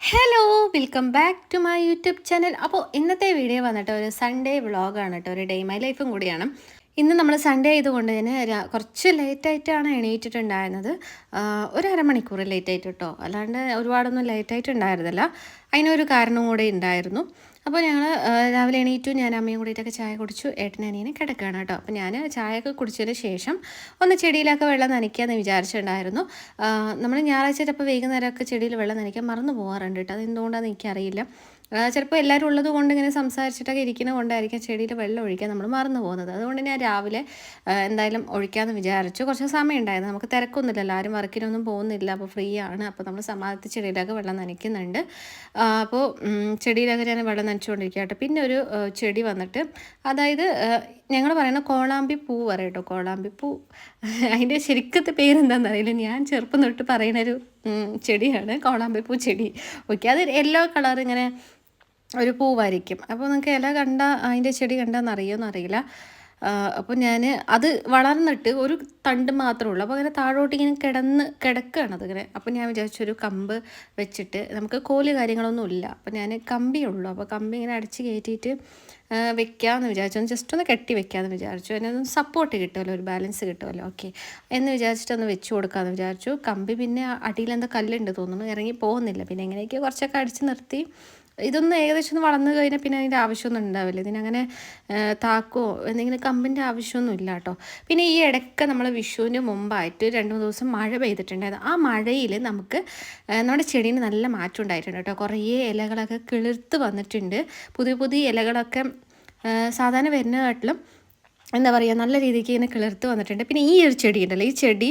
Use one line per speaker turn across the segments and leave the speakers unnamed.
Hello welcome back to my YouTube channel അപ്പോൾ ഇന്നത്തെ video വന്നിട്ട് ഒരു സൺഡേ വ്ളോഗാണ് കേട്ടോ ഒരു ഡേ മൈ ലൈഫും കൂടിയാണ്. ഇന്ന് നമ്മൾ സൺഡേ ആയതുകൊണ്ട് തന്നെ കുറച്ച് ലേറ്റായിട്ടാണ് എണീറ്റിട്ടുണ്ടായിരുന്നത്. ഒരു അരമണിക്കൂർ ലേറ്റായിട്ട് കേട്ടോ അല്ലാണ്ട് ഒരുപാടൊന്നും ലേറ്റായിട്ടുണ്ടായിരുന്നില്ല അതിനൊരു കാരണം കൂടെ ഉണ്ടായിരുന്നു. അപ്പോൾ ഞങ്ങൾ രാവിലെ എണീറ്റു ഞാൻ അമ്മയും കൂടിയിട്ടൊക്കെ ചായ കുടിച്ചു ഏട്ടൻ അനിയനെ കിടക്കുകയാണ് കേട്ടോ. അപ്പോൾ ഞാൻ ചായയൊക്കെ കുടിച്ചതിന് ശേഷം ഒന്ന് ചെടിയിലൊക്കെ വെള്ളം നനയ്ക്കാമെന്ന് വിചാരിച്ചിട്ടുണ്ടായിരുന്നു. നമ്മൾ ഞായറാഴ്ച ചിലപ്പോൾ വൈകുന്നേരമൊക്കെ ചെടിയിൽ വെള്ളം നനയ്ക്കാൻ മറന്നു പോകാറുണ്ട് കേട്ടോ. അതെന്തുകൊണ്ടാണെന്ന് എനിക്കറിയില്ല. ചിലപ്പോൾ എല്ലാവരും ഉള്ളത് കൊണ്ട് ഇങ്ങനെ സംസാരിച്ചിട്ടൊക്കെ ഇരിക്കുന്ന കൊണ്ടായിരിക്കും ചെടിയിൽ വെള്ളം ഒഴിക്കാൻ നമ്മൾ മറന്നു പോകുന്നത്. അതുകൊണ്ട് ഞാൻ രാവിലെ എന്തായാലും ഒഴിക്കാമെന്ന് വിചാരിച്ചു. കുറച്ച് സമയം ഉണ്ടായിരുന്നു. നമുക്ക് തിരക്കൊന്നുമില്ലല്ലോ. ആരും വർക്കിനൊന്നും പോകുന്നില്ല. അപ്പോൾ ഫ്രീ ആണ്. അപ്പോൾ നമ്മൾ സമാധത്തിൽ ചെടിയിലൊക്കെ വെള്ളം നനയ്ക്കുന്നുണ്ട്. അപ്പോൾ ചെടിയിലൊക്കെ ഞാൻ വെള്ളം നനച്ചുകൊണ്ടിരിക്കുക പിന്നെ ഒരു ചെടി വന്നിട്ട് അതായത് ഞങ്ങൾ പറയുന്ന കോളാമ്പി പൂ പറയും കേട്ടോ കോളാമ്പി പൂ. അതിന്റെ ശരിക്കത്തെ പേരെന്താണെന്ന് അറിയില്ല ഞാൻ ചെറുപ്പം തൊട്ട് പറയുന്നൊരു ചെടിയാണ് കോളാമ്പി പൂ ചെടി. ഓക്കെ അത് യെല്ലോ കളർ ഇങ്ങനെ ഒരു പൂവായിരിക്കും അപ്പോൾ നിങ്ങൾക്ക് ഇല കണ്ട അതിന്റെ ചെടി കണ്ടാന്ന് അറിയുമെന്ന് അറിയില്ല അപ്പോൾ ഞാൻ അത് വളർന്നിട്ട് ഒരു തണ്ട് മാത്രമേ ഉള്ളൂ അപ്പോൾ അങ്ങനെ താഴോട്ട് ഇങ്ങനെ കിടന്ന് കിടക്കുകയാണ് അതിങ്ങനെ. അപ്പോൾ ഞാൻ വിചാരിച്ചൊരു കമ്പ് വെച്ചിട്ട് നമുക്ക് കോൽ കാര്യങ്ങളൊന്നും ഇല്ല. അപ്പോൾ ഞാൻ കമ്പിയുള്ളൂ അപ്പോൾ കമ്പി ഇങ്ങനെ അടിച്ച് കയറ്റിയിട്ട് വെക്കാമെന്ന് വിചാരിച്ചു. ഒന്ന് ജസ്റ്റ് ഒന്ന് കെട്ടി വെക്കാമെന്ന് വിചാരിച്ചു. അതിനൊന്ന് സപ്പോർട്ട് കിട്ടുമല്ലോ ഒരു ബാലൻസ് കിട്ടുമല്ലോ ഓക്കെ എന്ന് വിചാരിച്ചിട്ട് ഒന്ന് വെച്ച് കൊടുക്കാമെന്ന് വിചാരിച്ചു. കമ്പി പിന്നെ അടിയിൽ എന്താ കല്ലുണ്ട് തോന്നുന്നു. ഇറങ്ങി പോകുന്നില്ല. പിന്നെ എങ്ങനെയൊക്കെ കുറച്ചൊക്കെ അടിച്ച് നിർത്തി. ഇതൊന്നും ഏകദേശം ഒന്ന് വളർന്നു കഴിഞ്ഞാൽ പിന്നെ അതിന്റെ ആവശ്യമൊന്നും ഉണ്ടാവില്ല. ഇതിനങ്ങനെ താക്കോ എന്തെങ്കിലും കമ്പിന്റെ ആവശ്യമൊന്നും ഇല്ല കേട്ടോ പിന്നെ ഈ ഇടയ്ക്ക് നമ്മൾ വിഷുവിന് മുമ്പായിട്ട് രണ്ട് മൂന്ന് ദിവസം മഴ പെയ്തിട്ടുണ്ടായിരുന്നു. ആ മഴയിൽ നമുക്ക് നമ്മുടെ ചെടിന് നല്ല മാറ്റം ഉണ്ടായിട്ടുണ്ട് കേട്ടോ കുറേ ഇലകളൊക്കെ കിളിർത്ത് വന്നിട്ടുണ്ട്. പുതിയ പുതിയ ഇലകളൊക്കെ സാധാരണ വരുന്നതാട്ടിലും എന്താ പറയുക നല്ല രീതിക്ക് ഇങ്ങനെ കിളിർത്ത് വന്നിട്ടുണ്ട്. പിന്നെ ഈ ഒരു ചെടി ഉണ്ടല്ലോ ഈ ചെടി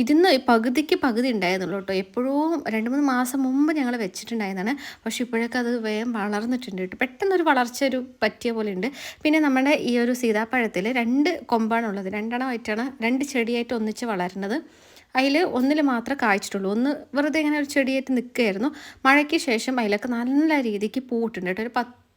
ഇരുന്ന് പകുതിക്ക് പകുതി ഉണ്ടായിരുന്നുള്ളൂ കേട്ടോ. എപ്പോഴും രണ്ട് മൂന്ന് മാസം മുമ്പ് ഞങ്ങൾ വെച്ചിട്ടുണ്ടായതാണ് പക്ഷേ ഇപ്പോഴൊക്കെ അത് വേഗം വളർന്നിട്ടുണ്ട് കേട്ടോ. പെട്ടെന്നൊരു വളർച്ച ഒരു പറ്റിയ പോലെ ഉണ്ട്. പിന്നെ നമ്മുടെ ഈ ഒരു സീതാപ്പഴത്തിൽ രണ്ട് കൊമ്പാണുള്ളത്. രണ്ടെണ്ണമായിട്ടാണ് രണ്ട് ചെടിയായിട്ട് ഒന്നിച്ച് വളരുന്നത്. അതിൽ ഒന്നിൽ മാത്രമേ കായ്ച്ചിട്ടുള്ളൂ. ഒന്ന് വെറുതെ ഇങ്ങനെ ഒരു ചെടിയായിട്ട് നിൽക്കുകയായിരുന്നു. മഴയ്ക്ക് ശേഷം അതിലൊക്കെ നല്ല രീതിക്ക് പൂവിട്ടുണ്ട് കേട്ടോ. ഒരു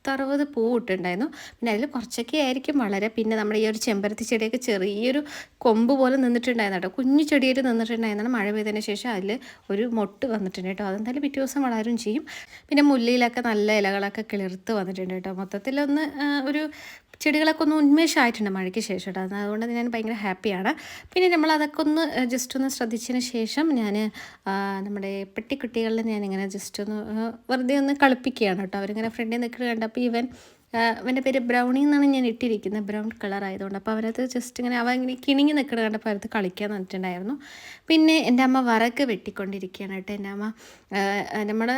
പത്തറുപത് പൂ ഇട്ടുണ്ടായിരുന്നു പിന്നെ അതിൽ കുറച്ചൊക്കെ ആയിരിക്കും വളരെ. പിന്നെ നമ്മുടെ ഈ ഒരു ചെമ്പരത്തി ചെടിയൊക്കെ ചെറിയൊരു കൊമ്പ് പോലെ നിന്നിട്ടുണ്ടായിരുന്നു കേട്ടോ. കുഞ്ഞു ചെടിയിൽ നിന്നിട്ടുണ്ടായിരുന്നാണ് മഴ പെയ്തതിന് ശേഷം അതിൽ ഒരു മൊട്ട് വന്നിട്ടുണ്ട് കേട്ടോ. അതെന്തായാലും പിറ്റേ ദിവസം വളരും ചെയ്യും. പിന്നെ മുല്ലയിലൊക്കെ നല്ല ഇലകളൊക്കെ കിളിർത്ത് വന്നിട്ടുണ്ട് കേട്ടോ. മൊത്തത്തിലൊന്ന് ഒരു ചെടികളൊക്കെ ഒന്ന് ഉന്മേഷമായിട്ടുണ്ട് മഴയ്ക്ക് ശേഷം കേട്ടോ അതുകൊണ്ട് ഞാൻ ഭയങ്കര ഹാപ്പിയാണ്. പിന്നെ നമ്മൾ അതൊക്കെ ഒന്ന് ജസ്റ്റ് ഒന്ന് ശ്രദ്ധിച്ചതിന് ശേഷം ഞാൻ നമ്മുടെ പെട്ടിക്കുട്ടികളിൽ ഞാനിങ്ങനെ ജസ്റ്റ് ഒന്ന് വെറുതെ ഒന്ന് കളിപ്പിക്കുകയാണ് കേട്ടോ. അവരിങ്ങനെ ഫ്രണ്ടിൽ നിൽക്കുന്നത് കണ്ടപ്പോൾ ഇവൻ അവന്റെ പേര് ബ്രൗണി എന്നാണ് ഞാൻ ഇട്ടിരിക്കുന്നത്. ബ്രൗൺ കളർ ആയതുകൊണ്ട്. അപ്പോൾ അവനകത്ത് ജസ്റ്റ് ഇങ്ങനെ അവൻ ഇങ്ങനെ കിണിങ്ങി നിൽക്കണ കണ്ടപ്പോൾ അവരത് കളിക്കാൻ വന്നിട്ടുണ്ടായിരുന്നു. പിന്നെ എന്റെ അമ്മ വറക്ക് വെട്ടിക്കൊണ്ടിരിക്കുകയാണ് കേട്ടോ എന്റെ അമ്മ. നമ്മുടെ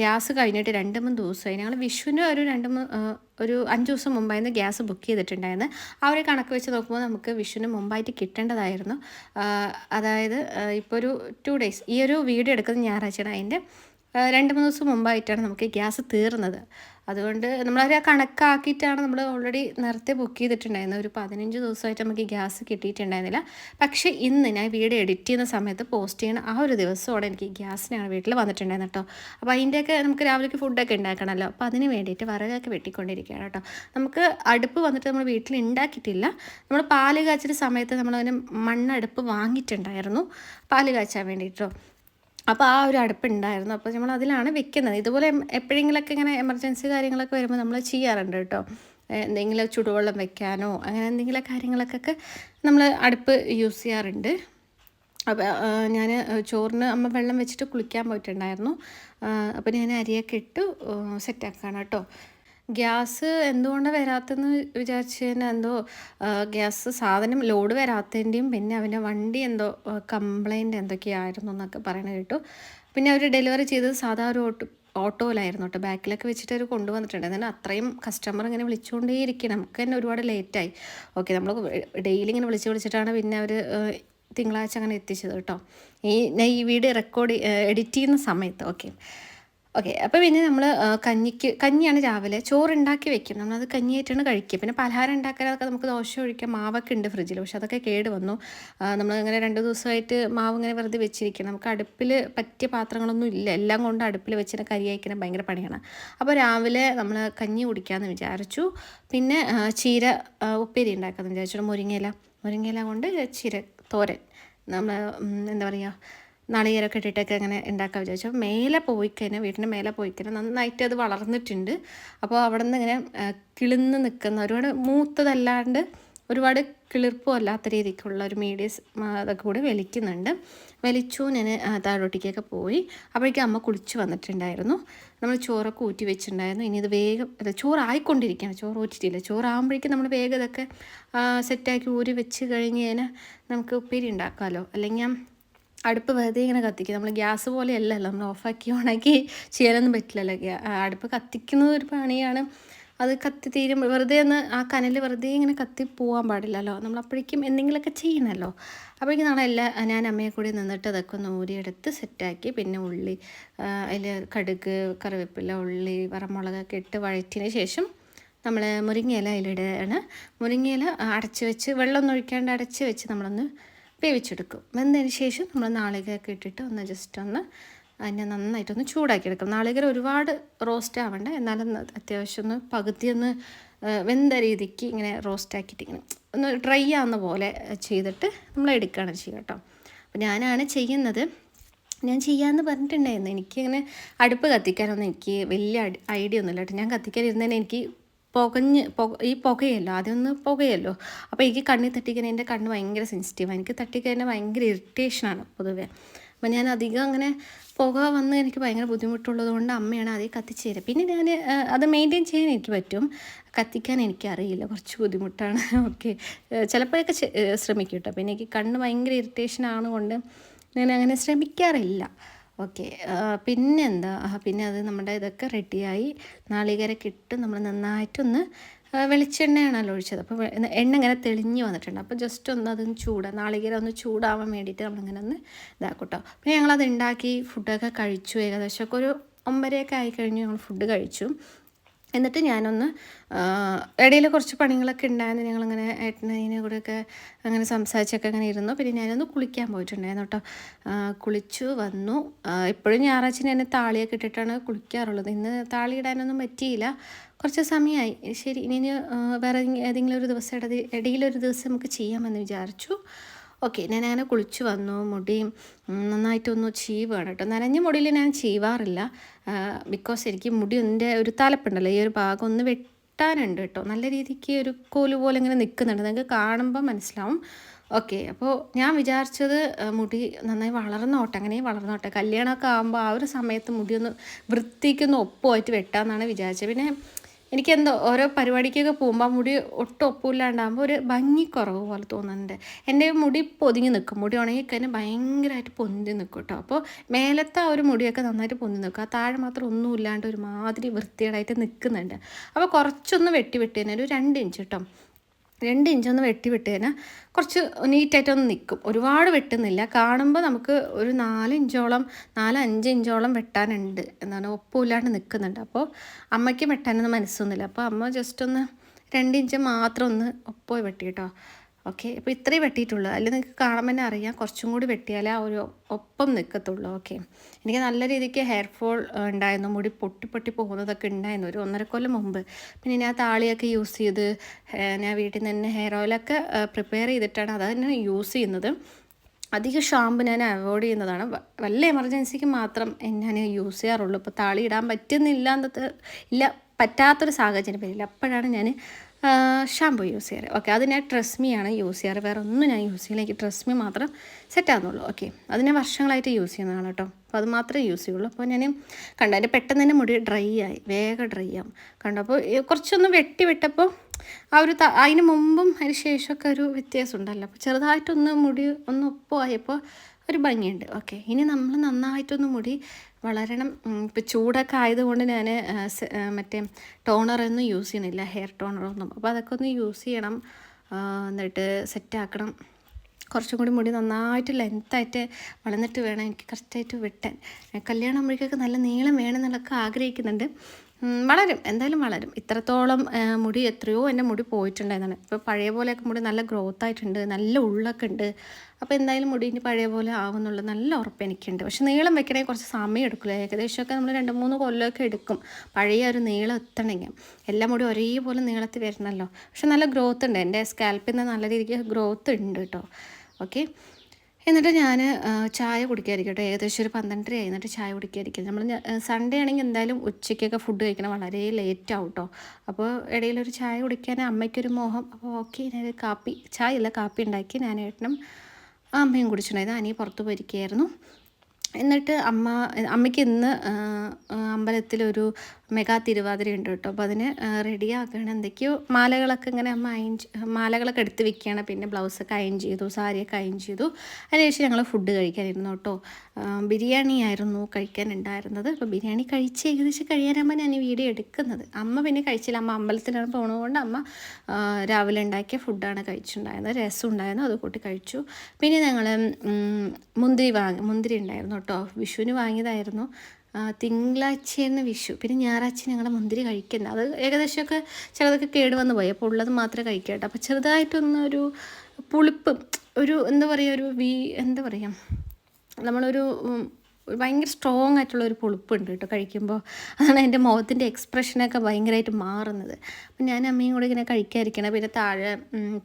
ഗ്യാസ് കഴിഞ്ഞിട്ട് രണ്ട് മൂന്ന് ദിവസമായി. ഞങ്ങൾ വിഷുവിന് ഒരു രണ്ട് മൂന്ന് ഒരു അഞ്ച് ദിവസം മുമ്പായിരുന്നു ഗ്യാസ് ബുക്ക് ചെയ്തിട്ടുണ്ടായിരുന്നു ആ ഒരു കണക്ക് വെച്ച് നോക്കുമ്പോൾ നമുക്ക് വിഷുവിന് മുമ്പായിട്ട് കിട്ടേണ്ടതായിരുന്നു. അതായത് ഇപ്പോൾ ഒരു ടു ഡേയ്സ് ഈ ഒരു വീഡിയോ എടുക്കുന്നത് ഞായറാഴ്ചയാണ്. അതിന്റെ രണ്ട് മൂന്ന് ദിവസം മുമ്പായിട്ടാണ് നമുക്ക് ഗ്യാസ് തീർന്നത്. അതുകൊണ്ട് നമ്മളൊരു കണക്കാക്കിയിട്ടാണ് നമ്മൾ ഓൾറെഡി നേരത്തെ ബുക്ക് ചെയ്തിട്ടുണ്ടായിരുന്നത്. ഒരു പതിനഞ്ച് ദിവസമായിട്ട് നമുക്ക് ഗ്യാസ് കിട്ടിയിട്ടുണ്ടായിരുന്നില്ല. പക്ഷേ ഇന്ന് ഞാൻ വീഡിയോ എഡിറ്റ് ചെയ്യുന്ന സമയത്ത് പോസ്റ്റ് ചെയ്യുന്ന ആ ഒരു ദിവസമോടെ എനിക്ക് ഗ്യാസിനാണ് വീട്ടിൽ വന്നിട്ടുണ്ടായിരുന്നു കേട്ടോ. അപ്പോൾ അതിന്റെയൊക്കെ നമുക്ക് രാവിലേക്ക് ഫുഡൊക്കെ ഉണ്ടാക്കണമല്ലോ. അപ്പോൾ അതിന് വേണ്ടിയിട്ട് വിറകൊക്കെ വെട്ടിക്കൊണ്ടിരിക്കുകയാണ് കേട്ടോ. നമുക്ക് അടുപ്പ് വന്നിട്ട് നമ്മൾ വീട്ടിൽ ഉണ്ടാക്കിയിട്ടില്ല. നമ്മൾ പാൽ കാച്ചിയ സമയത്ത് നമ്മളതിന് മണ്ണടുപ്പ് വാങ്ങിയിട്ടുണ്ടായിരുന്നു. പാൽ കാച്ചാൻ വേണ്ടിയിട്ടോ അപ്പോൾ ആ ഒരു അടുപ്പ് ഉണ്ടായിരുന്നു അപ്പോൾ നമ്മൾ അതിലാണ് വെക്കുന്നത്. ഇതുപോലെ എപ്പോഴെങ്കിലൊക്കെ ഇങ്ങനെ എമർജൻസി കാര്യങ്ങളൊക്കെ വരുമ്പോൾ നമ്മൾ ചെയ്യാറുണ്ട് കേട്ടോ. എന്തെങ്കിലും ചുടുവെള്ളം വെക്കാനോ അങ്ങനെ എന്തെങ്കിലും കാര്യങ്ങളൊക്കെ നമ്മൾ അടുപ്പ് യൂസ് ചെയ്യാറുണ്ട്. അപ്പോൾ ഞാൻ ചോറിന് അമ്മ വെള്ളം വെച്ചിട്ട് കുളിക്കാൻ പോയിട്ടുണ്ടായിരുന്നു. അപ്പോൾ ഞാൻ അരിയൊക്കെ ഇട്ട് സെറ്റാക്കാണ് കേട്ടോ. ഗ്യാസ് എന്തുകൊണ്ടാണ് വരാത്തതെന്ന് വിചാരിച്ചു കഴിഞ്ഞാൽ എന്തോ ഗ്യാസ് സാധനം ലോഡ് വരാത്തതിന്റെയും പിന്നെ അവന്റെ വണ്ടി എന്തോ കംപ്ലൈന്റ് എന്തൊക്കെയായിരുന്നു എന്നൊക്കെ പറയണ കേട്ടു. പിന്നെ അവർ ഡെലിവറി ചെയ്തത് സാധാ ഒരു ഓട്ടോ ഓട്ടോയിലായിരുന്നു കേട്ടോ. ബാക്കിലൊക്കെ വെച്ചിട്ട് അവർ കൊണ്ടുവന്നിട്ടുണ്ട്. എന്നാൽ അത്രയും കസ്റ്റമർ ഇങ്ങനെ വിളിച്ചുകൊണ്ടേയിരിക്കണം നമുക്ക് തന്നെ ഒരുപാട് ലേറ്റായി ഓക്കെ നമ്മൾ ഡെയിലി ഇങ്ങനെ വിളിച്ച് വിളിച്ചിട്ടാണ് പിന്നെ അവർ തിങ്കളാഴ്ച അങ്ങനെ എത്തിച്ചത് കേട്ടോ. ഈ ഞാൻ ഈ വീഡിയോ റെക്കോർഡ് എഡിറ്റ് ചെയ്യുന്ന സമയത്ത്. ഓക്കെ ഓക്കെ അപ്പോൾ പിന്നെ നമ്മൾ കഞ്ഞിക്ക് കഞ്ഞിയാണ് രാവിലെ ചോറ് ഉണ്ടാക്കി വെക്കും. നമ്മളത് കഞ്ഞിയായിട്ടാണ് കഴിക്കുക. പിന്നെ പലഹാരം ഉണ്ടാക്കാനൊക്കെ നമുക്ക് ദോശ ഒഴിക്കാൻ മാവൊക്കെ ഉണ്ട് ഫ്രിഡ്ജിൽ പക്ഷെ അതൊക്കെ കേട് വന്നു. നമ്മൾ അങ്ങനെ രണ്ട് ദിവസമായിട്ട് മാവ് ഇങ്ങനെ വെറുതെ വെച്ചിരിക്കണം നമുക്ക് അടുപ്പിൽ പറ്റിയ പാത്രങ്ങളൊന്നും ഇല്ല. എല്ലാം കൊണ്ട് അടുപ്പിൽ വെച്ചിട്ട് കരി അയക്കണം ഭയങ്കര പണിയാണ്. അപ്പോൾ രാവിലെ നമ്മൾ കഞ്ഞി കുടിക്കാമെന്ന് വിചാരിച്ചു. പിന്നെ ചീര ഉപ്പേരി ഉണ്ടാക്കാമെന്ന് വിചാരിച്ചു. മുരിങ്ങയില. മുരിങ്ങയില കൊണ്ട് ചീര തോരൻ. നമ്മൾ എന്താ പറയുക നാളികേരമൊക്കെ ഇട്ടിട്ടൊക്കെ അങ്ങനെ ഉണ്ടാക്കാൻ വിചാരിച്ചു. മേലെ പോയി കഴിഞ്ഞാൽ വീടിന്റെ മേലെ പോയി കഴിഞ്ഞാൽ നന്നായിട്ട് അത് വളർന്നിട്ടുണ്ട്. അപ്പോൾ അവിടെ നിന്ന് ഇങ്ങനെ കിളിന്ന് നിൽക്കുന്ന ഒരുപാട് മൂത്തതല്ലാണ്ട് ഒരുപാട് കിളിർപ്പും അല്ലാത്ത രീതിക്കുള്ള ഒരു മീഡിയസ് അതൊക്കെ കൂടി വലിക്കുന്നുണ്ട്. വലിച്ചു ഞാൻ താഴോട്ടേക്കൊക്കെ പോയി. അപ്പോഴേക്കും അമ്മ കുളിച്ച് വന്നിട്ടുണ്ടായിരുന്നു. നമ്മൾ ചോറൊക്കെ ഊറ്റി വെച്ചിട്ടുണ്ടായിരുന്നു. ഇനി ഇത് വേഗം അത് ചോറായിക്കൊണ്ടിരിക്കുകയാണ്. ചോറ് ഊറ്റിയിട്ടില്ല. ചോറാകുമ്പോഴേക്കും നമ്മൾ വേഗം ഇതൊക്കെ സെറ്റാക്കി ഊരി വെച്ച് കഴിഞ്ഞ് കഴിഞ്ഞാൽ നമുക്ക് ഉപ്പേരി ഉണ്ടാക്കാമല്ലോ. അല്ലെങ്കിൽ അടുപ്പ് വെറുതെ ഇങ്ങനെ കത്തിക്കുക നമ്മൾ ഗ്യാസ് പോലെയല്ലല്ലോ. നമ്മൾ ഓഫാക്കി ഓണാക്കി ചെയ്യാനൊന്നും പറ്റില്ലല്ലോ. അടുപ്പ് കത്തിക്കുന്നത് ഒരു പണിയാണ്. അത് കത്തി തീരുമ്പോൾ വെറുതെ ഒന്ന് ആ കനൽ വെറുതെ ഇങ്ങനെ കത്തി പോകാൻ പാടില്ലല്ലോ. നമ്മൾ അപ്പോഴേക്കും എന്തെങ്കിലുമൊക്കെ ചെയ്യണമല്ലോ അപ്പോഴേക്കും നാളെ എല്ലാ ഞാൻ അമ്മയെ കൂടി നിന്നിട്ട് അതൊക്കെ ഒന്ന് ഊരിയെടുത്ത് സെറ്റാക്കി. പിന്നെ ഉള്ളി അതിൽ കടുക് കറിവേപ്പില ഉള്ളി വറമുളകൊക്കെ ഇട്ട് വഴറ്റിയതിന് ശേഷം നമ്മൾ മുരിങ്ങയില അതിലിടുകയാണ്. മുരിങ്ങയില അടച്ച് വെച്ച് വെള്ളമൊന്നും ഒഴിക്കാണ്ട് അടച്ച് വെച്ച് നമ്മളൊന്ന് വേവിച്ചെടുക്കും. വെന്തതിന് ശേഷം നമ്മൾ നാളികയൊക്കെ ഇട്ടിട്ട് ഒന്ന് ജസ്റ്റ് ഒന്ന് അതിനെ നന്നായിട്ടൊന്ന് ചൂടാക്കി എടുക്കും നാളികേരം ഒരുപാട് റോസ്റ്റ് ആവണ്ട. എന്നാലും അത്യാവശ്യം ഒന്ന് പകുതി ഒന്ന് വെന്ത രീതിക്ക് ഇങ്ങനെ റോസ്റ്റ് ആക്കിയിട്ട് ഇങ്ങനെ ഒന്ന് ഡ്രൈ ആവുന്ന പോലെ ചെയ്തിട്ട് നമ്മൾ എടുക്കുകയാണ് ചെയ്യുക കേട്ടോ. അപ്പോൾ ഞാനാണ് ചെയ്യുന്നത്. ഞാൻ ചെയ്യാമെന്ന് പറഞ്ഞിട്ടുണ്ടായിരുന്നു. എനിക്കിങ്ങനെ അടുപ്പ് കത്തിക്കാനൊന്നും എനിക്ക് വലിയ ഐഡിയ ഒന്നുമില്ല കേട്ടോ. ഞാൻ കത്തിക്കാനിരുന്നതിന് എനിക്ക് പുകഞ്ഞ് പുക ഈ പുകയല്ലോ ആദ്യം ഒന്ന് പുകയല്ലോ. അപ്പോൾ എനിക്ക് കണ്ണിൽ തട്ടിക്കാൻ എന്റെ കണ്ണ് ഭയങ്കര സെൻസിറ്റീവാണ് എനിക്ക് തട്ടിക്കഴിഞ്ഞാൽ ഭയങ്കര ഇറിറ്റേഷനാണ് പൊതുവേ. അപ്പോൾ ഞാൻ അധികം അങ്ങനെ പുക വന്ന് എനിക്ക് ഭയങ്കര ബുദ്ധിമുട്ടുള്ളത് കൊണ്ട് അമ്മയാണ് ആദ്യം കത്തിച്ച് പിന്നെ ഞാൻ അത് മെയിന്റെയിൻ ചെയ്യാൻ എനിക്ക് പറ്റും. കത്തിക്കാൻ എനിക്കറിയില്ല കുറച്ച് ബുദ്ധിമുട്ടാണ്. ഓക്കെ. ചിലപ്പോഴൊക്കെ ശ്രമിക്കും കേട്ടോ. പിന്നെ എനിക്ക് കണ്ണ് ഭയങ്കര ഇറിറ്റേഷൻ ആണുകൊണ്ട് ഞാൻ അങ്ങനെ ശ്രമിക്കാറില്ല. ഓക്കെ. പിന്നെന്താ? പിന്നെ അത് നമ്മുടെ ഇതൊക്കെ റെഡിയായി. നാളികേരൊക്കെ ഇട്ട് നമ്മൾ നന്നായിട്ടൊന്ന് വെളിച്ചെണ്ണയാണല്ലോ ഒഴിച്ചത്. അപ്പോൾ എണ്ണ ഇങ്ങനെ തെളിഞ്ഞ് വന്നിട്ടുണ്ട്. അപ്പോൾ ജസ്റ്റ് ഒന്ന് അതൊന്ന് ചൂടാ നാളികേരം ഒന്ന് ചൂടാവാൻ വേണ്ടിയിട്ട് നമ്മളിങ്ങനെ ഒന്ന് ഇതാക്കും കേട്ടോ പിന്നെ ഞങ്ങളത് ഉണ്ടാക്കി ഫുഡൊക്കെ കഴിച്ചു. ഏകദേശമൊക്കെ ഒരു ഒമ്പരയൊക്കെ ആയിക്കഴിഞ്ഞ് ഞങ്ങൾ ഫുഡ് കഴിച്ചു. എന്നിട്ട് ഞാനൊന്ന് ഇടയിൽ കുറച്ച് പണികളൊക്കെ ഉണ്ടായിരുന്നു. ഞങ്ങളിങ്ങനെ ഏട്ടനതിനെ കൂടെയൊക്കെ അങ്ങനെ സംസാരിച്ചൊക്കെ അങ്ങനെ ഇരുന്നു. പിന്നെ ഞാനൊന്ന് കുളിക്കാൻ പോയിട്ടുണ്ടായിരുന്നു കേട്ടോ. കുളിച്ചു വന്നു. ഇപ്പോഴും ഞായറാഴ്ച ഞാൻ താളിയൊക്കെ ഇട്ടിട്ടാണ് കുളിക്കാറുള്ളത്. ഇന്ന് താളി ഇടാനൊന്നും പറ്റിയില്ല. കുറച്ച് സമയമായി. ശരി ഇനി വേറെ ഏതെങ്കിലും ഒരു ദിവസം ഇടയിൽ ഇടയിലൊരു ദിവസം നമുക്ക് ചെയ്യാമെന്ന് വിചാരിച്ചു. ഓക്കെ ഞാൻ അങ്ങനെ കുളിച്ച് വന്നു മുടി നന്നായിട്ടൊന്ന് ചീവാണ് കേട്ടോ. നനഞ്ഞ മുടിയിൽ ഞാൻ ചീവാറില്ല. ബിക്കോസ് എനിക്ക് മുടി എന്റെ ഒരു തലപ്പുണ്ടല്ലോ ഈ ഒരു ഭാഗം ഒന്ന് വെട്ടാനുണ്ട് കേട്ടോ. നല്ല രീതിക്ക് ഒരു കോൽ പോലെ ഇങ്ങനെ നിൽക്കുന്നുണ്ട്. നിങ്ങൾക്ക് കാണുമ്പോൾ മനസ്സിലാവും. ഓക്കെ അപ്പോൾ ഞാൻ വിചാരിച്ചത് മുടി നന്നായി വളർന്നോട്ടെ അങ്ങനെ വളർന്നോട്ടെ കല്യാണമൊക്കെ ആകുമ്പോൾ ആ ഒരു സമയത്ത് മുടിയൊന്ന് വൃത്തിക്കൊന്ന് ഒപ്പമായിട്ട് വെട്ടാമെന്നാണ് വിചാരിച്ചത്. പിന്നെ എനിക്കെന്തോ ഓരോ പരിപാടിക്കൊക്കെ പോകുമ്പോൾ മുടി ഒട്ടും ഒപ്പില്ലാണ്ടാകുമ്പോൾ ഒരു ഭംഗിക്കുറവ് പോലെ തോന്നുന്നുണ്ട്. എന്റെ മുടി പൊതിഞ്ഞ് നിൽക്കും. മുടി ഉണങ്ങിക്കഴിഞ്ഞാൽ ഭയങ്കരമായിട്ട് പൊന്തി നിൽക്കും കേട്ടോ അപ്പോൾ മേലത്തെ ആ ഒരു മുടിയൊക്കെ നന്നായിട്ട് പൊന്തി നിൽക്കും. ആ താഴെ മാത്രം ഒന്നും ഇല്ലാണ്ട് ഒരുമാതിരി വൃത്തികേടായിട്ട് നിൽക്കുന്നുണ്ട്. അപ്പോൾ കുറച്ചൊന്ന് വെട്ടി വെട്ടി തന്നെ ഒരു രണ്ട് ഇഞ്ച് കേട്ടോ രണ്ട് ഇഞ്ചൊന്ന് വെട്ടി വിട്ട് കഴിഞ്ഞാൽ കുറച്ച് നീറ്റായിട്ടൊന്ന് നിൽക്കും ഒരുപാട് വെട്ടുന്നില്ല. കാണുമ്പോൾ നമുക്ക് ഒരു നാല് ഇഞ്ചോളം നാല് അഞ്ച് ഇഞ്ചോളം വെട്ടാനുണ്ട് എന്താണ് ഒപ്പമില്ലാണ്ട് നിൽക്കുന്നുണ്ട് അപ്പോൾ അമ്മയ്ക്ക് വെട്ടാനൊന്നും മനസ്സൊന്നുമില്ല. അപ്പോൾ അമ്മ ജസ്റ്റ് ഒന്ന് രണ്ട് ഇഞ്ച് മാത്രം ഒന്ന് ഒപ്പം വെട്ടി കേട്ടോ. ഓക്കെ അപ്പോൾ ഇത്രയും വെട്ടിയിട്ടുള്ളൂ. അതിൽ നിങ്ങൾക്ക് കാണുമ്പോൾ തന്നെ അറിയാം. കുറച്ചും കൂടി വെട്ടിയാലേ ആ ഒരു ഒപ്പം നിൽക്കത്തുള്ളൂ ഓക്കെ. എനിക്ക് നല്ല രീതിക്ക് ഹെയർ ഫോൾ ഉണ്ടായിരുന്നു. മുടി പൊട്ടി പൊട്ടി പോകുന്നതൊക്കെ ഉണ്ടായിരുന്നു. ഒരു ഒന്നര കൊല്ലം മുമ്പ്. പിന്നെ ഞാൻ താളിയൊക്കെ യൂസ് ചെയ്ത് ഞാൻ വീട്ടിൽ നിന്ന് തന്നെ ഹെയർ ഓയിലൊക്കെ പ്രിപ്പയർ ചെയ്തിട്ടാണ് അത് തന്നെ യൂസ് ചെയ്യുന്നത്. അധികം ഷാമ്പു ഞാൻ അവോയ്ഡ് ചെയ്യുന്നതാണ്. വല്ല എമർജൻസിക്ക് മാത്രം ഞാൻ യൂസ് ചെയ്യാറുള്ളൂ. ഇപ്പോൾ താളി ഇടാൻ പറ്റുന്നില്ല എന്നത് ഇല്ല പറ്റാത്തൊരു സാഹചര്യം വരില്ല. അപ്പോഴാണ് ഞാൻ ഷാമ്പു യൂസ് ചെയ്യാറ്. ഓക്കെ അത് ഞാൻ ട്രസ്മിയാണ് യൂസ് ചെയ്യാറ്. വേറെ ഒന്നും ഞാൻ യൂസ് ചെയ്യില്ല. എനിക്ക് ട്രസ്മി മാത്രം സെറ്റാകുന്നുള്ളൂ ഓക്കെ അത് ഞാൻ വർഷങ്ങളായിട്ട് യൂസ് ചെയ്യുന്നതാണ് കേട്ടോ. അപ്പോൾ അത് മാത്രമേ യൂസ് ചെയ്യുള്ളൂ. അപ്പോൾ ഞാൻ കണ്ടു അതിന്റെ പെട്ടെന്ന് തന്നെ മുടി ഡ്രൈ ആയി. വേഗം ഡ്രൈ ആവും. കണ്ടപ്പോൾ കുറച്ചൊന്ന് വെട്ടി വിട്ടപ്പോൾ ആ ഒരു അതിന് മുമ്പും അതിന് ശേഷമൊക്കെ ഒരു വ്യത്യാസം ഉണ്ടല്ലോ അപ്പോൾ ചെറുതായിട്ടൊന്ന് മുടി ഒന്ന് ഒപ്പമായപ്പോൾ ഒരു ഭംഗിയുണ്ട്. ഓക്കെ. ഇനി നമ്മൾ നന്നായിട്ടൊന്ന് മുടി വളരണം. ഇപ്പോൾ ചൂടൊക്കെ ആയതുകൊണ്ട് ഞാൻ മറ്റേ ടോണറൊന്നും യൂസ് ചെയ്യുന്നില്ല. ഹെയർ ടോണറൊന്നും. അപ്പോൾ അതൊക്കെ ഒന്ന് യൂസ് ചെയ്യണം. എന്നിട്ട് സെറ്റാക്കണം. കുറച്ചും കൂടി മുടി നന്നായിട്ട് ലെങ്ത്തായിട്ട് വളർന്നിട്ട് വേണം എനിക്ക് കറക്റ്റായിട്ട് വെട്ടാൻ. കല്യാണം ആകുമ്പോഴേക്കൊക്കെ നല്ല നീളം വേണം എന്നുള്ളതൊക്കെ ആഗ്രഹിക്കുന്നുണ്ട്. വളരും. എന്തായാലും വളരും. ഇത്രത്തോളം മുടി എത്രയോ എന്റെ മുടി പോയിട്ടുണ്ടായിരുന്നാണ്. ഇപ്പോൾ പഴയ പോലെയൊക്കെ മുടി നല്ല ഗ്രോത്ത് ആയിട്ടുണ്ട് നല്ല ഉള്ളൊക്കെ ഉണ്ട്. അപ്പോൾ എന്തായാലും മുടി ഇനി പഴയ പോലെ ആവുന്നുള്ള നല്ല ഉറപ്പ് എനിക്കുണ്ട്. പക്ഷെ നീളം വെക്കണമെങ്കിൽ കുറച്ച് സമയം എടുക്കില്ല ഏകദേശമൊക്കെ നമ്മൾ രണ്ട് മൂന്ന് കൊല്ലമൊക്കെ എടുക്കും. പഴയ ഒരു നീളം എത്തണമെങ്കിൽ. എല്ലാ മുടി ഒരേപോലെ നീളത്തിൽ വരണമല്ലോ. പക്ഷെ നല്ല ഗ്രോത്ത് ഉണ്ട്. എന്റെ സ്കാൽപ്പിൽ നിന്ന് നല്ല രീതിക്ക് ഗ്രോത്ത് ഉണ്ട് കേട്ടോ. ഓക്കെ എന്നിട്ട് ഞാൻ ചായ കുടിക്കാതിരിക്കട്ടെ. ഏകദേശം ഒരു പന്ത്രണ്ടര എന്നിട്ട് ചായ കുടിക്കാതിരിക്കും നമ്മൾ സൺഡേ ആണെങ്കിൽ എന്തായാലും ഉച്ചയ്ക്കൊക്കെ ഫുഡ് കഴിക്കണം. വളരെ ലേറ്റ് ആവും കേട്ടോ അപ്പോൾ ഇടയിലൊരു ചായ കുടിക്കാൻ അമ്മയ്ക്കൊരു മോഹം. അപ്പോൾ ഓക്കെ ഞാൻ കാപ്പി ചായ അല്ല കാപ്പി ഉണ്ടാക്കി ഞാൻ ഏട്ടനും അമ്മയും കുടിച്ചിട്ടുണ്ടായിരുന്നു അനിയെ പുറത്ത് പോയിരിക്കുകയായിരുന്നു. എന്നിട്ട് അമ്മ അമ്മയ്ക്ക് ഇന്ന് അമ്പലത്തിലൊരു മെഗാ തിരുവാതിര ഉണ്ട് കേട്ടോ. അപ്പോൾ അതിന് റെഡിയാക്കുകയാണ് എന്തൊക്കെയോ മാലകളൊക്കെ ഇങ്ങനെ അമ്മ അയൻ മാലകളൊക്കെ എടുത്ത് വെക്കുകയാണ്. പിന്നെ ബ്ലൗസൊക്കെ അയൻ ചെയ്തു സാരിയൊക്കെ അയൻ ചെയ്തു. അതിനുശേഷം ഞങ്ങൾ ഫുഡ് കഴിക്കാനിരുന്നു കേട്ടോ. ബിരിയാണി ആയിരുന്നു കഴിക്കാനുണ്ടായിരുന്നത്. അപ്പോൾ ബിരിയാണി കഴിച്ച് ഏകദേശം കഴിയാനാകുമ്പോൾ ഞാൻ ഈ വീഡിയോ എടുക്കുന്നത്. അമ്മ പിന്നെ കഴിച്ചില്ല. അമ്മ അമ്പലത്തിലാണ് പോകുന്നതുകൊണ്ട് അമ്മ രാവിലെ ഉണ്ടാക്കിയ ഫുഡാണ് കഴിച്ചിട്ടുണ്ടായിരുന്നത്. രസം ഉണ്ടായിരുന്നു. അത് കൂട്ടി കഴിച്ചു. പിന്നെ ഞങ്ങൾ മുന്തിരി വാങ്ങി മുന്തിരി ഉണ്ടായിരുന്നു കേട്ടോ. വിഷുവിന് വാങ്ങിയതായിരുന്നു. തിങ്കളാഴ്ചയെന്ന് വിഷു. പിന്നെ ഞായറാഴ്ച ഞങ്ങൾ മുന്തിരി കഴിക്കുന്നത് അത് ഏകദേശമൊക്കെ ചിലതൊക്കെ കേട് വന്ന് പോയി. അപ്പോൾ ഉള്ളത് മാത്രമേ കഴിക്കട്ടെ അപ്പോൾ ചെറുതായിട്ടൊന്നൊരു പുളിപ്പ് ഒരു എന്താ പറയുക ഒരു വീ എന്താ പറയുക നമ്മളൊരു ഭയങ്കര സ്ട്രോങ് ആയിട്ടുള്ള ഒരു പുളിപ്പുണ്ട് കേട്ടോ കഴിക്കുമ്പോൾ അതാണ് എന്റെ മുഖത്തിന്റെ എക്സ്പ്രഷനൊക്കെ ഭയങ്കരമായിട്ട് മാറുന്നത്. അപ്പം ഞാൻ അമ്മയും കൂടെ ഇങ്ങനെ കഴിക്കാതിരിക്കണം. പിന്നെ താഴെ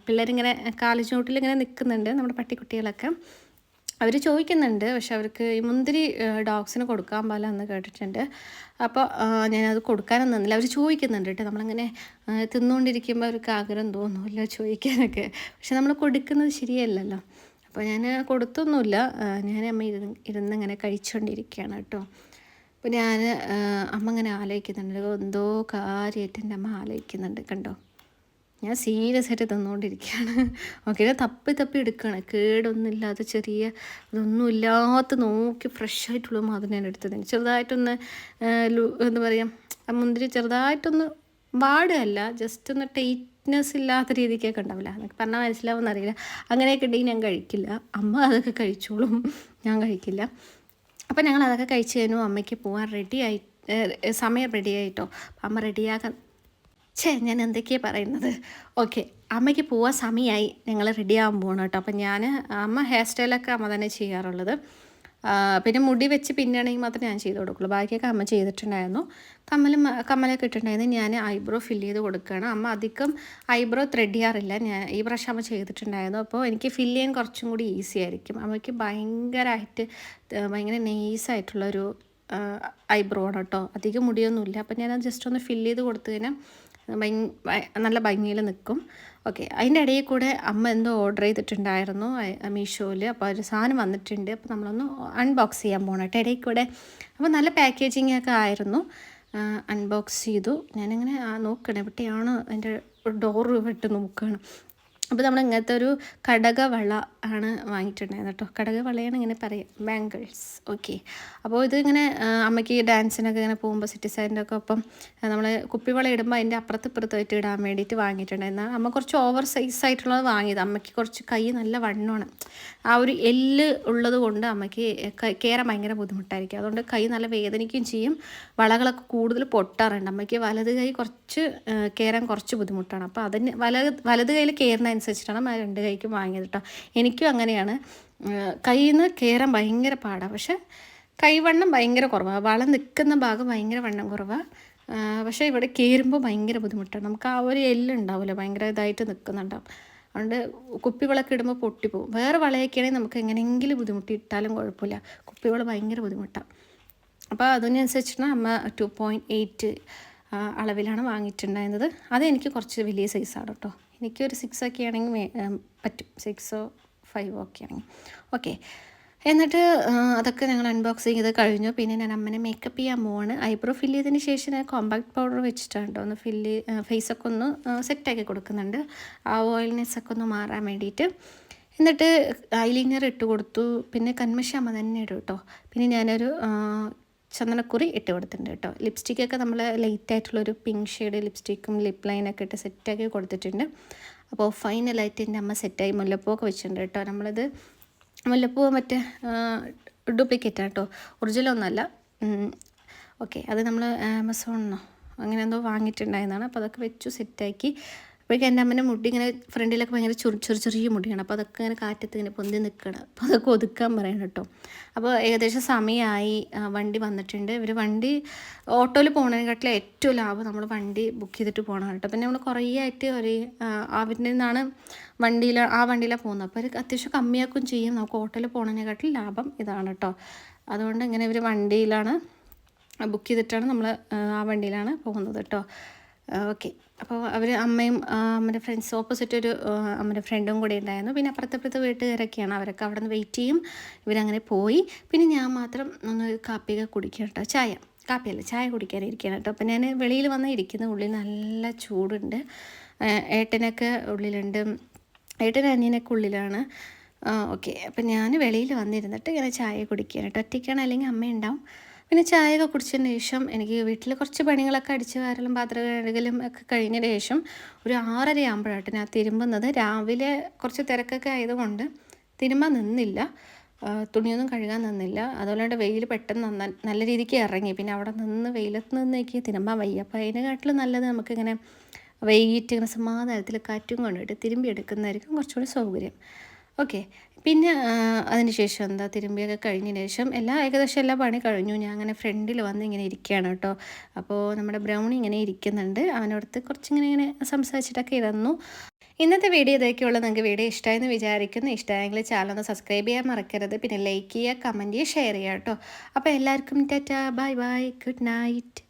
പിള്ളേരിങ്ങനെ കാലിച്ചോട്ടിൽ ഇങ്ങനെ നിൽക്കുന്നുണ്ട് നമ്മുടെ പട്ടിക്കുട്ടികളൊക്കെ. അവർ ചോദിക്കുന്നുണ്ട്. പക്ഷെ അവർക്ക് ഈ മുന്തിരി ഡോഗ്സിന് കൊടുക്കാൻ പാടില്ല എന്ന് കേട്ടിട്ടുണ്ട്. അപ്പോൾ ഞാനത് കൊടുക്കാനൊന്നും നിന്നില്ല അവർ ചോദിക്കുന്നുണ്ട് കേട്ടോ. നമ്മളങ്ങനെ തിന്നുകൊണ്ടിരിക്കുമ്പോൾ അവർക്ക് ആഗ്രഹം തോന്നുമല്ലോ ചോദിക്കാനൊക്കെ. പക്ഷെ നമ്മൾ കൊടുക്കുന്നത് ശരിയല്ലല്ലോ. അപ്പോൾ ഞാൻ കൊടുത്തൊന്നുമില്ല. ഞാൻ അമ്മ ഇരുന്ന് ഇരുന്നിങ്ങനെ കഴിച്ചുകൊണ്ടിരിക്കുകയാണ് കേട്ടോ. അപ്പോൾ ഞാൻ അമ്മ ഇങ്ങനെ ആലോചിക്കുന്നുണ്ട്. എന്തോ കാര്യമായിട്ട് എന്റെ അമ്മ ആലോചിക്കുന്നുണ്ട് കണ്ടോ. ഞാൻ സീരിയസ് ആയിട്ട് തന്നുകൊണ്ടിരിക്കുകയാണ് ഓക്കെ ഞാൻ തപ്പി തപ്പി എടുക്കുകയാണ്. കേടൊന്നുമില്ലാത്ത ചെറിയ ഇതൊന്നും ഇല്ലാത്ത നോക്കി ഫ്രഷ് ആയിട്ടുള്ള മാത്രം ഞാൻ എടുത്തത് ചെറുതായിട്ടൊന്ന് എന്താ പറയുക മുന്തിരി ചെറുതായിട്ടൊന്ന് വാടുകയല്ല. ജസ്റ്റ് ഒന്ന് ടൈറ്റ്നെസ് ഇല്ലാത്ത രീതിക്കൊക്കെ ഉണ്ടാവില്ല. എന്നൊക്കെ പറഞ്ഞാൽ മനസ്സിലാവുമെന്ന് അറിയില്ല. അങ്ങനെയൊക്കെ ഉണ്ടെങ്കിൽ ഞാൻ കഴിക്കില്ല. അമ്മ അതൊക്കെ കഴിച്ചോളും. ഞാൻ കഴിക്കില്ല. അപ്പം ഞങ്ങൾ അതൊക്കെ കഴിച്ച് കഴിഞ്ഞു. അമ്മയ്ക്ക് പോകാൻ റെഡി ആയി സമയം റെഡി ആയിട്ടോ? അമ്മ റെഡിയാകാൻ ഛേ ഞാൻ എന്തൊക്കെയാണ് പറയുന്നത്? ഓക്കെ അമ്മയ്ക്ക് പോകാൻ സമയമായി. ഞങ്ങൾ റെഡിയാകാൻ പോകണം കേട്ടോ. അപ്പം ഞാൻ അമ്മ ഹെയർ സ്റ്റൈലൊക്കെ അമ്മ തന്നെ ചെയ്യാറുള്ളത്. പിന്നെ മുടി വെച്ച് പിന്നാണെങ്കിൽ മാത്രമേ ഞാൻ ചെയ്ത് കൊടുക്കുള്ളൂ. ബാക്കിയൊക്കെ അമ്മ ചെയ്തിട്ടുണ്ടായിരുന്നു. കമ്മലും കമ്മലൊക്കെ ഇട്ടിട്ടുണ്ടായിരുന്നു. ഞാൻ ഐബ്രോ ഫില്ല് ചെയ്ത് കൊടുക്കുകയാണ്. അമ്മ അധികം ഐബ്രോ ത്രെഡ് ചെയ്യാറില്ല. ഞാൻ ഈ പ്രാവശ്യം അമ്മ ചെയ്തിട്ടുണ്ടായിരുന്നു. അപ്പോൾ എനിക്ക് ഫില്ല് ചെയ്യാൻ കുറച്ചും കൂടി ഈസി ആയിരിക്കും. അമ്മയ്ക്ക് ഭയങ്കരമായിട്ട് ഭയങ്കര നെയ്സായിട്ടുള്ളൊരു ഐബ്രോ ആണ് കേട്ടോ. അധികം മുടിയൊന്നുമില്ല. അപ്പം ഞാൻ ജസ്റ്റ് ഒന്ന് ഫില്ല് ചെയ്ത് കൊടുത്തു കഴിഞ്ഞാൽ നല്ല ഭംഗിയിൽ നിൽക്കും. ഓക്കെ അതിന്റെ ഇടയിൽ കൂടെ അമ്മ എന്തോ ഓർഡർ ചെയ്തിട്ടുണ്ടായിരുന്നു മീഷോയിൽ. അപ്പോൾ ഒരു സാധനം വന്നിട്ടുണ്ട്. അപ്പോൾ നമ്മളൊന്ന് അൺബോക്സ് ചെയ്യാൻ പോകണം കേട്ടോ. ഇടയിൽ കൂടെ അപ്പോൾ നല്ല പാക്കേജിങ് ഒക്കെ ആയിരുന്നു. അൺബോക്സ് ചെയ്തു. ഞാനിങ്ങനെ നോക്കണേ. എവിടെയാണ് അതിന്റെ ഡോറ് വിട്ട് നോക്കുകയാണ് അപ്പോൾ നമ്മൾ ഇങ്ങനത്തെ ഒരു കടകവള ആണ് വാങ്ങിയിട്ടുണ്ടായിരുന്നത് കേട്ടോ. കടകവളയാണ് ഇങ്ങനെ പറയുക. ബാങ്കിൾസ് ഓക്കെ അപ്പോൾ ഇത് ഇങ്ങനെ അമ്മയ്ക്ക് ഡാൻസിനൊക്കെ ഇങ്ങനെ പോകുമ്പോൾ സിറ്റിസൈന്റെ ഒക്കെ ഒപ്പം നമ്മൾ കുപ്പിവള ഇടുമ്പോൾ അതിന്റെ അപ്പുറത്ത് ഇപ്പുറത്തായിട്ട് ഇടാൻ വേണ്ടിയിട്ട് വാങ്ങിയിട്ടുണ്ടായിരുന്നു. അമ്മ കുറച്ച് ഓവർ സൈസ് ആയിട്ടുള്ളത് വാങ്ങിയത്. അമ്മയ്ക്ക് കുറച്ച് കൈ നല്ല വണ്ണമാണ്. ആ ഒരു എല്ല് ഉള്ളത് കൊണ്ട് അമ്മയ്ക്ക് കയറാൻ ഭയങ്കര ബുദ്ധിമുട്ടായിരിക്കും. അതുകൊണ്ട് കൈ നല്ല വേദനിക്കുകയും ചെയ്യും. വളകളൊക്കെ കൂടുതൽ പൊട്ടാറുണ്ട്. അമ്മയ്ക്ക് വലത് കൈ കുറച്ച് കയറാൻ കുറച്ച് ബുദ്ധിമുട്ടാണ്. അപ്പോൾ അതിന് വലത് വലത് കയ്യിൽ കയറുന്നതനുസരിച്ചിട്ടാണ് ആ രണ്ട് കൈക്കും വാങ്ങിയത് കേട്ടോ എനിക്കും അങ്ങനെയാണ്. കയ്യിൽ നിന്ന് കയറാൻ ഭയങ്കര പാടാണ് പക്ഷെ കൈവണ്ണം ഭയങ്കര കുറവാണ് വളം നിൽക്കുന്ന ഭാഗം ഭയങ്കര വണ്ണം കുറവാണ് പക്ഷേ ഇവിടെ കയറുമ്പോൾ ഭയങ്കര ബുദ്ധിമുട്ടാണ്. നമുക്ക് ആ ഒരു എല്ലുണ്ടാവില്ല ഭയങ്കര ഇതായിട്ട് നിൽക്കുന്നുണ്ടാവും. അതുകൊണ്ട് കുപ്പിവളൊക്കെ ഇടുമ്പോൾ പൊട്ടിപ്പോവും. വേറെ വളയൊക്കെയാണെങ്കിൽ നമുക്ക് എങ്ങനെയെങ്കിലും ബുദ്ധിമുട്ടി ഇട്ടാലും കുഴപ്പമില്ല. കുപ്പിവള ഭയങ്കര ബുദ്ധിമുട്ടാണ് അപ്പോൾ അതിനനുസരിച്ചിട്ട് അമ്മ ടു പോയിന്റ് എയ്റ്റ് അളവിലാണ് വാങ്ങിയിട്ടുണ്ടായിരുന്നത്. അതെനിക്ക് കുറച്ച് വലിയ സൈസാണ് കേട്ടോ എനിക്കൊരു സിക്സ് ഒക്കെ ആണെങ്കിൽ പറ്റും. സിക്സോ ഫൈവോ ഒക്കെ ആണെങ്കിൽ. ഓക്കെ എന്നിട്ട് അതൊക്കെ ഞങ്ങൾ അൺബോക്സിങ് ചെയ്ത് കഴിഞ്ഞു. പിന്നെ ഞാൻ അമ്മനെ മേക്കപ്പ് ചെയ്യാൻ പോവാണ്. ഐബ്രോ ഫില്ല് ചെയ്തതിന് ശേഷം ഞാൻ കോമ്പാക്ട് പൗഡർ വെച്ചിട്ടാണ് കേട്ടോ ഒന്ന് ഫില്ല് ഫേസൊക്കെ ഒന്ന് സെറ്റാക്കി കൊടുക്കുന്നുണ്ട്. ആ ഓയിൽനെസ് ഒക്കെ ഒന്ന് മാറാൻ വേണ്ടിയിട്ട്. എന്നിട്ട് ഐലൈനർ ഇട്ട് കൊടുത്തു. പിന്നെ കൺമഷി അമ്മ തന്നെ ഇടും കേട്ടോ പിന്നെ ഞാനൊരു ചന്ദനക്കുറി ഇട്ട് കൊടുത്തിട്ടുണ്ട് കേട്ടോ. ലിപ്സ്റ്റിക്കൊക്കെ നമ്മൾ ലൈറ്റ് ആയിട്ടുള്ളൊരു പിങ്ക് ഷെയ്ഡ് ലിപ്സ്റ്റിക്കും ലിപ് ലൈനൊക്കെ ഇട്ട് സെറ്റാക്കി കൊടുത്തിട്ടുണ്ട്. അപ്പോൾ ഫൈനലായിട്ട് എന്റെ അമ്മ സെറ്റായി മുല്ലപ്പൂവൊക്കെ വെച്ചിട്ടുണ്ട് കേട്ടോ. നമ്മളിത് മുല്ലപ്പൂ മറ്റേ ഡ്യൂപ്ലിക്കേറ്റ് ആണ് കേട്ടോ. ഒറിജിനൽ ഒന്നല്ല. ഓക്കെ അത് നമ്മൾ ആമസോണിന്നോ അങ്ങനെ എന്തോ വാങ്ങിയിട്ടുണ്ടായിരുന്നതാണ്. അപ്പോൾ അതൊക്കെ വെച്ചു സെറ്റാക്കി അപ്പോഴേക്കും എന്റെ അമ്മന്റെ മുടി ഇങ്ങനെ ഫ്രണ്ടിലൊക്കെ ഭയങ്കര ചുരു ചെറിയ ചെറിയ മുടിയാണ്. അപ്പോൾ അതൊക്കെ ഇങ്ങനെ കാറ്റത്ത് ഇങ്ങനെ പൊന്തി നിൽക്കണം അപ്പോൾ അതൊക്കെ ഒതുക്കാൻ പറയണം കേട്ടോ. അപ്പോൾ ഏകദേശം സമയമായി. വണ്ടി വന്നിട്ടുണ്ട്. ഇവർ വണ്ടി ഓട്ടോയിൽ പോകുന്നതിനെക്കാട്ടിലും ഏറ്റവും ലാഭം നമ്മൾ വണ്ടി ബുക്ക് ചെയ്തിട്ട് പോകണം കേട്ടോ. പിന്നെ നമ്മൾ കുറേ ആയിട്ട് ഒരു അവരുടെ നിന്നാണ് വണ്ടിയിൽ ആ വണ്ടിയിലാണ് പോകുന്നത്. അപ്പോൾ അവർ അത്യാവശ്യം കമ്മിയാക്കും ചെയ്യും. നമുക്ക് ഓട്ടോയിൽ പോകുന്നതിനെക്കാട്ടിലും ലാഭം ഇതാണ് കേട്ടോ. അതുകൊണ്ട് ഇങ്ങനെ ഇവർ വണ്ടിയിലാണ് ബുക്ക് ചെയ്തിട്ടാണ് നമ്മൾ ആ വണ്ടിയിലാണ് പോകുന്നത് കേട്ടോ. ഓക്കെ അപ്പോൾ അവർ അമ്മയും അമ്മയുടെ ഫ്രണ്ട്സ് ഓപ്പോസിറ്റ് ഒരു അമ്മയുടെ ഫ്രണ്ടും കൂടി ഉണ്ടായിരുന്നു. പിന്നെ അപ്പുറത്തെ അപ്പുറത്തെ വീട്ടുകാരൊക്കെയാണ്. അവരൊക്കെ അവിടെ നിന്ന് വെയിറ്റ് ചെയ്യും. ഇവരങ്ങനെ പോയി. പിന്നെ ഞാൻ മാത്രം ഒന്ന് കാപ്പിയൊക്കെ കുടിക്കുക കേട്ടോ. ചായ. കാപ്പിയല്ല ചായ കുടിക്കാനിരിക്കുകയാണ് കേട്ടോ. അപ്പോൾ ഞാൻ വെളിയിൽ വന്ന് ഇരിക്കുന്ന. ഉള്ളിൽ നല്ല ചൂടുണ്ട്. ഏട്ടനൊക്കെ ഉള്ളിലുണ്ട്. ഏട്ടൻ അനിയനൊക്കെ ഉള്ളിലാണ്. ഓക്കെ. അപ്പം ഞാൻ വെളിയിൽ വന്നിരുന്നിട്ട് ഇങ്ങനെ ചായ കുടിക്കുകയാണ് കേട്ടോ. ഒറ്റയ്ക്കാണ് അല്ലെങ്കിൽ അമ്മ ഉണ്ടാവും പിന്നെ ചായയൊക്കെ കുടിച്ചതിന് ശേഷം എനിക്ക് വീട്ടിൽ കുറച്ച് പണികളൊക്കെ അടിച്ച് വാരലും പാത്രം കഴുകലും ഒക്കെ കഴിഞ്ഞതിന് ശേഷം ഒരു ആറര ആകുമ്പോഴാണ് ഞാൻ തിരുമ്പുന്നത്. രാവിലെ കുറച്ച് തിരക്കൊക്കെ ആയതുകൊണ്ട് തിരുമ്പാൻ നിന്നില്ല. തുണിയൊന്നും കഴുകാൻ നിന്നില്ല. അതുകൊണ്ട് വെയിൽ പെട്ടെന്ന് നല്ല രീതിക്ക് ഇറങ്ങി. പിന്നെ അവിടെ നിന്ന് വെയിലത്ത് നിന്ന് എനിക്ക് തിരുമ്പാൻ വയ്യ. അപ്പോൾ അതിനെക്കാട്ടിലും നല്ലത് നമുക്കിങ്ങനെ വൈകിട്ട് ഇങ്ങനെ സമാധാനത്തിൽ കാറ്റും കൊണ്ടിട്ട് തിരുമ്പി എടുക്കുന്നതായിരിക്കും കുറച്ചുകൂടി സൗകര്യം. ഓക്കെ. പിന്നെ അതിന് ശേഷം എന്താ? തിരുമ്പിയൊക്കെ കഴിഞ്ഞതിന് ശേഷം എല്ലാ ഏകദേശം എല്ലാ പണി കഴിഞ്ഞു. ഞാൻ അങ്ങനെ ഫ്രണ്ടിൽ വന്ന് ഇങ്ങനെ ഇരിക്കുകയാണ് കേട്ടോ. അപ്പോൾ നമ്മുടെ ബ്രൗൺ ഇങ്ങനെ ഇരിക്കുന്നുണ്ട്. അവനടുത്ത് കുറച്ചിങ്ങനെ ഇങ്ങനെ സംസാരിച്ചിട്ടൊക്കെ ഇരുന്നു. ഇന്നത്തെ വീഡിയോ ഇതൊക്കെയുള്ള. നിങ്ങൾക്ക് വീഡിയോ ഇഷ്ടമായെന്ന് വിചാരിക്കുന്നു. ഇഷ്ടമായെങ്കിൽ ചാനൽ ഒന്ന് സബ്സ്ക്രൈബ് ചെയ്യാൻ മറക്കരുത്. പിന്നെ ലൈക്ക് ചെയ്യുക കമന്റ് ചെയ്യുക ഷെയർ ചെയ്യുക കേട്ടോ. അപ്പോൾ എല്ലാവർക്കും Tata. Bye bye. Good night.